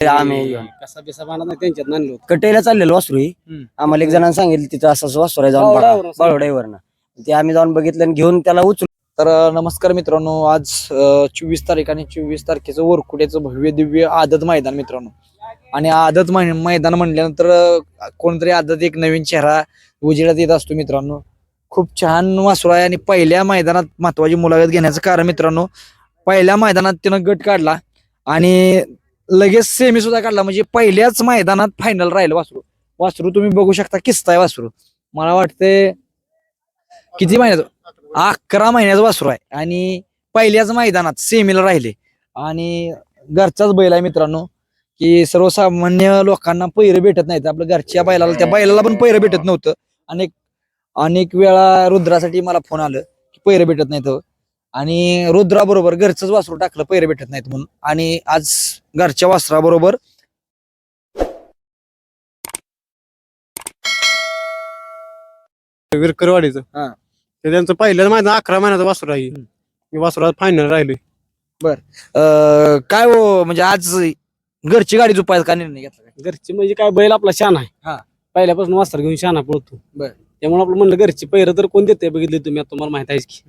आम्ही येऊन कसा बिसा बांधला नाही त्यांच्यात नाणलं होतं. कटेला चाललेलो वासरू ही. हम्म. आम्हाला एक जणांनी सांगितलं तिथं असं असं वासरू आहे जाऊन बघा. बाळवड्यावरनं ते आम्ही जाऊन बघितलं आणि घेऊन त्याला उचलून तर अ, नमस्कार मित्रांनो आज चोवीस तारीख आणि चोवीस तारखेचं वरकुड्याचं भव्य दिव्य आदत मैदान मित्रांनो. आणि आदत मै- मैदान म्हणल्यानंतर अ, कोणतरी आदत एक नवीन चेहरा उजेडात येत असतो मित्रांनो. खूप छान वासरू आहे आणि पहिल्या मैदानात महत्वाची मुलाखत घेण्याचं कारण मित्रांनो पहिल्या मैदानात त्यानं गट काढला आणि लगेच सेमी सुद्धा काढला. म्हणजे पहिल्याच मैदानात फायनल राहिलं वासरू. वासरू तुम्ही बघू शकता किस्ताय वासरू. मला वाटते किती महिन्याचं? अकरा महिन्याचं वासरू आहे. आणि पहिल्याच मैदानात सेमीला राहिले. आणि घरचाच बैल आहे मित्रांनो की सर्वसामान्य लोकांना पैर भेटत नाहीत. आपल्या घरच्या बैलाला त्या बैलाला पण पैर भेटत नव्हतं. अनेक अनेक वेळा रुद्रासाठी मला फोन आलं की पैर भेटत नाहीत. आणि रुद्राबरोबर घरचंच वासरू टाकलं पैर भेटत नाहीत म्हणून. आणि आज घरच्या वासराबरोबर विरकरवाडीचं. हा. ते त्यांचं पहिल्याच महिना अकरा महिन्याचं वासरू आहे. मी वासरात फायनल राहिले अं, काय हो म्हणजे आज घरची गाडी झोपायचा का निर्णय घेतला काय? घरची म्हणजे काय बैल आपला शान आहे. हा. पहिल्यापासून वास्तर घेऊन शाना पळतो. बर. त्यामुळे आपलं म्हणलं घरची पैर तर कोण देते बघितले तुम्ही आता तुम्हाला माहीत आहेच की.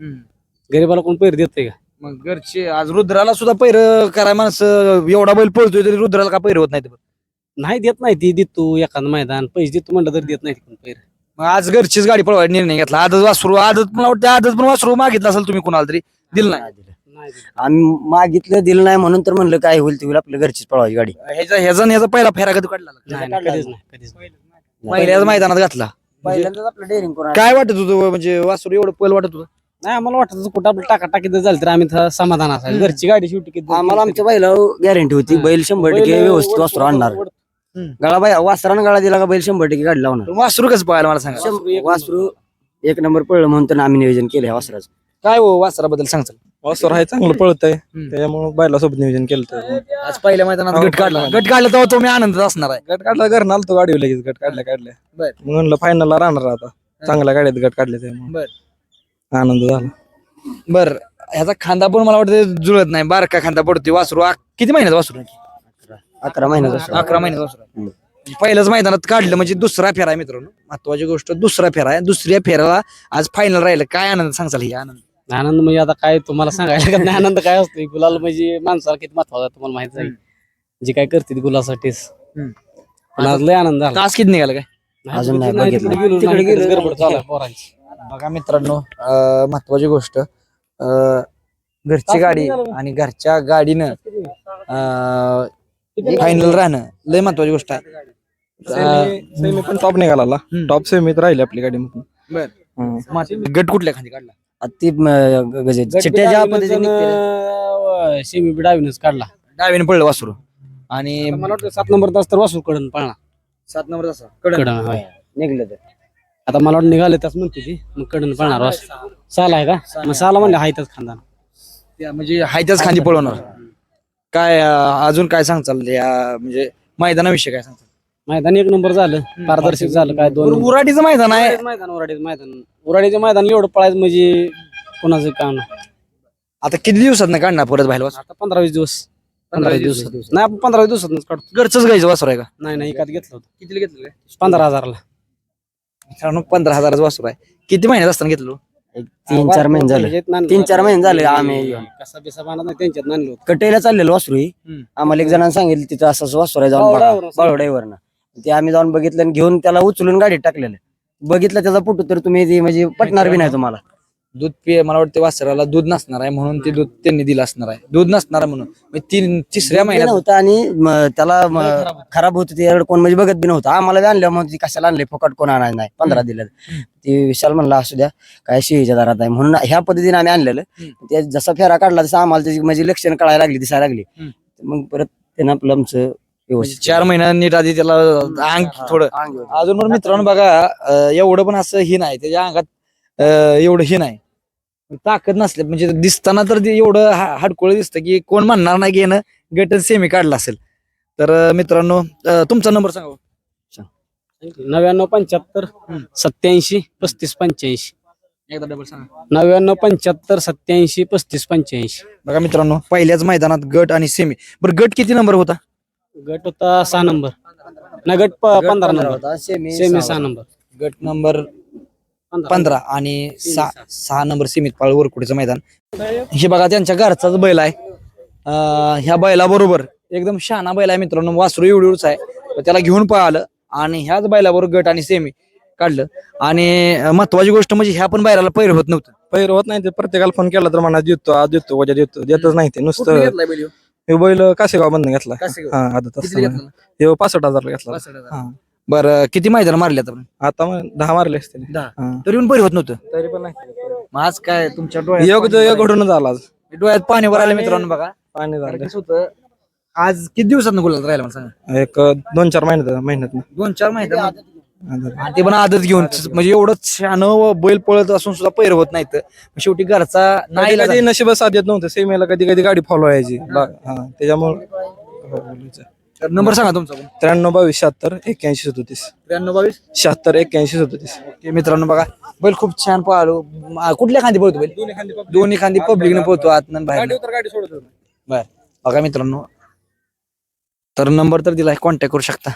गरीबाला कोण पैर देते का? मग घरचे आज रुद्राला सुद्धा पैर कराय माणसं एवढा बैल पळतोय तरी रुद्राला का पैर होत नाही नाही देत नाही ती देतो एखादं मैदान पैसे देतो म्हणलं तर देत नाही कोण पैर. मग आज घरचीच गाडी पळवायचा निर्णय घेतला. आदत वासरू आदत मला वाटतं आदत पण वासरू मागितलं असेल तुम्ही कुणाला तरी. दिलं नाही. नाही. आम्ही मागितलं दिलं नाही म्हणून तर म्हणलं काय होईल ते होईल आपल्या घरचीच पळवायची गाडी. ह्याचा ह्याचा ह्याचा पहिला फेरा कधी काढला? नाही नाही, कधीच नाही कधीच नाही. पहिल्याच मैदानात घातला. पहिल्यांदाच आपलं डेअरिंग करून काय वाटत होतं म्हणजे वासरू एवढं पल वाटत होतं? नाही आम्हाला वाटत कुठं आपलं टाका टाकी झालं तर आम्ही समाधान असायचं. घरची गाडी शेवटी किती आम्हाला आमच्या बैला गॅरंटी होती. बैल शंभर टक्के व्यवस्थित वासरू आणणार. गळा बाय वासरानं गळा दिला का बैल शंभर टक्के गाडी लावणार? वासरू कसं पाहायला मला सांगा? वासरू एक वासरू एक नंबर पडलं म्हणून आम्ही नियोजन केलं ह्या वासराचं. काय हो वासराबद्दल सांगचाल वासर आहे चांगलं पळतंय. हम्म. त्याच्यामुळे बैला सोबत नियोजन केलं. आज पहिल्या मैदानात गट काढला. गट काढला तेव्हा तुम्ही आनंदात असणार आहे. गट काढला घर आलतो गाडी लगेच गट काढल्या काढल्या. म्हणलं फायनलला राहणार आता. चांगल्या गाड्यात गट काढले त्यामुळे. बर. आनंद झाला. बर ह्याचा खांदा पण मला वाटतं जुळत नाही. बारका खांदा पडतोय वासरू. आ- किती महिन्यात वासरू आहे? अकरा महिन्याचा वासरू. अकरा महिन्यात वासरू आहे. पहिल्याच मैदानात काढलं म्हणजे दुसरा फेरा आहे मित्रांनो. महत्वाची गोष्ट दुसरा फेरा आहे. दुसऱ्या फेराला आज फायनल राहिलं. काय आनंद सांगचाल ही आनंद? आनंद म्हणजे आता काय तुम्हाला सांगायला लागत नाही. आनंद काय असतो गुलाल म्हणजे माणसाला किती महत्त्वाचा आहे तुम्हाला माहीत आहे. जे काय करते गुलासाठीच हम्म. पण आज लय आनंद झाला. तास किती निघाला काय? अजून नाही नाही, बघितलं. तिकडे गेलो. तिकडे नाही, गेलो. गडबड चालू आहे पोरांची. बघा मित्रांनो महत्वाची गोष्ट घरची गाडी आणि घरच्या गाडीनं फायनल राहणं लय महत्वाची गोष्ट आहे. सेमी पण टॉप निघाला. टॉप सेमीत राहिली आपली गाडी बर. गट कुठल्या खाली काढला? ती चिट्ट्या ज्या पद्धतीने सेमी बी डावीनच काढला. डावीने पडलं वासरू. आणि मला वाटतं सात नंबर तास तर वासू कडन पळणार. सात नंबर तसा कडन. निघलं तर. आता मला वाटतं निघाले त्याच म्हणते ती. मग कडन पळणार वासू. साला आहे का? मग साला म्हणले हायतच खांदा त्या म्हणजे हायत्याच खांदी पळवणार. काय अं, अजून काय सांगचाल या म्हणजे मैदानाविषयी काय सांगचाल मैदान एक नंबर झालं. पारदर्शक झालं. काय दोन बरं, उराटीचं मैदान आहे. उराडीचं मैदान उराडीचं मैदान. उराडीच्या मैदान एवढं पळायचं म्हणजे कोणाचं काम नाही. आता किती दिवसात काढणार परत बाहेर वासरू आता पंधरा वीस दिवस. पंधरा वीस दिवसात. नाही आपण पंधरा वीस दिवसातच काढतो. घरचंच घ्यायचं वासरू आहे का? नाही नाही एकात घेतलं होतं. किती घेतलं पंधरा हजारला. मित्रांनो पंधरा हजाराचं वासरू आहे. किती महिन्यात असताना घेतलं एक तीन चार महिने झाले. तीन चार महिने झाले आम्ही. येऊन. कसा बिसा नाही त्यांच्यात कटेला चाललेलो वासरू ही. हम्म. आम्हाला एक जणांनी सांगितलं तिथं असं असं वासरू आहे जाऊन बघा. ते आम्ही जाऊन बघितलं आणि घेऊन त्याला उचलून गाडीत टाकलेलं बघितलं त्याचा फोटो तर तुम्ही ते म्हणजे पटणार बी नाही तुम्हाला. दूध पिय मला वाटतं वासराला दूध नसणार आहे म्हणून ते दूध त्यांनी दिलं असणार आहे. दूध नसणार आहे म्हणून तीन तिसऱ्या महिन्यात नव्हतं आणि म, त्याला म, खराब होत. ते. कोण म्हणजे बघत बी नव्हतं. आम्हाला बी आणलं मग ती कशाला आणले? फुकट कोण आणायला नाही. पंधरा दिलं. ते विशाल म्हणला असू द्या काय शिहीच्या दारात आहे. म्हणून ह्या पद्धतीने आम्ही आणलेलं. ते जसा फेरा काढला तसं आम्हाला त्याची म्हणजे लक्षण कळायला लागली दिसायला लागली. हम्म. मग परत त्यानं आपलं आमचं म्हणजे व्यवस्थित चार महिन्यात नीट आधी त्याला अंग थोडं. अंग व्यवस्थित. अजून पण मित्रांनो बघा अं, एवढं पण असं ही नाही. त्याच्या अंगात एवढं ही नाही. ताकद नसले म्हणजे दिसताना तर एवढं हाडकोळ दिसतं की कोण म्हणणार नाही की यानं गट सेमी काढला असेल. तर मित्रांनो तुमचा नंबर सांगा नव्याण्णव पंच्याहत्तर सत्याऐंशी पस्तीस पंच्याऐंशी. एकदा डबल सांगा. नव्याण्णव पंच्याहत्तर सत्याऐंशी पस्तीस पंच्याऐंशी. बघा मित्रांनो पहिल्याच मैदानात गट आणि सेमी बरं गट किती नंबर होता? गट होता सहा नंबर नाही गट पंधरा नंबर सेमी सेमी सहा नंबर गट नंबर पंधरा. आणि सहा सहा नंबर सीमित पाळ वरकुडीचं मैदान हे बघा त्यांच्या घरचाच बैल आहे अं, ह्या बैलाबरोबर एकदम शहाणा बैल आहे मित्रांनो वासरू एवढीच आहे तर त्याला घेऊन पळालं आणि ह्याच बैलाबरोबर गट आणि सेमी काढलं आणि अं, महत्वाची गोष्ट म्हणजे ह्या पण बैलाला पैर होत नव्हतं पहिर होत नाही ते प्रत्येकाला फोन केला तर म्हणा देतो आज देतो उद्या देतो देतच नाही ते कुठून नुसतं घेतलाय बैल ह्यो? हे बैल कासेगाव बंद घेतला कासेगाव. हा आदत कितीला घेतला? हे पासष्ट हजारला घेतला पासष्ट हजार. हा. बरं किती मैदान मारले आता आता मग दहा मारले दहा. हा. तरी पण पैर होत नव्हतं. तरी पण नाही मग आज काय तुमच्या योग डोळ्यात योग घडूनच आला आज. डोळ्यात पाणी वर आलं मित्रांनो बघा. पाणी कारण झालं. कसं होतं? आज किती दिवसात गुलाल राहिला मला सांगा? एक दोन चार महिन्यात महिन्यात दोन चार महिने आणि ते पण आदत घेऊन म्हणजे एवढं छान बैल पळत असून सुद्धा पैर होत नाहीत. शेवटी घरचा नाही कधी नशिबात साथ येत नव्हतं. सेमीला कधी कधी गाडी फॉलो बा- हा त्याच्यामुळे नंबर सांगा तुमचा. पण. त्र्याण्णव बावीस शहात्तर एक्क्याऐंशी सदोतीस. त्र्याण्णव बावीस? शहात्तर एक्क्याऐंशी सदोतीस. ओके मित्रांनो बघा बैल खूप छान पळालो. म- कुठल्या खांदी पळतो बैल? दोन्ही खांदी पब्लिकने पळतो आत बाहेर गाडी सोडत बर. बघा मित्रांनो. तर नंबर तर दिलाय कॉन्टॅक्ट करू शकता.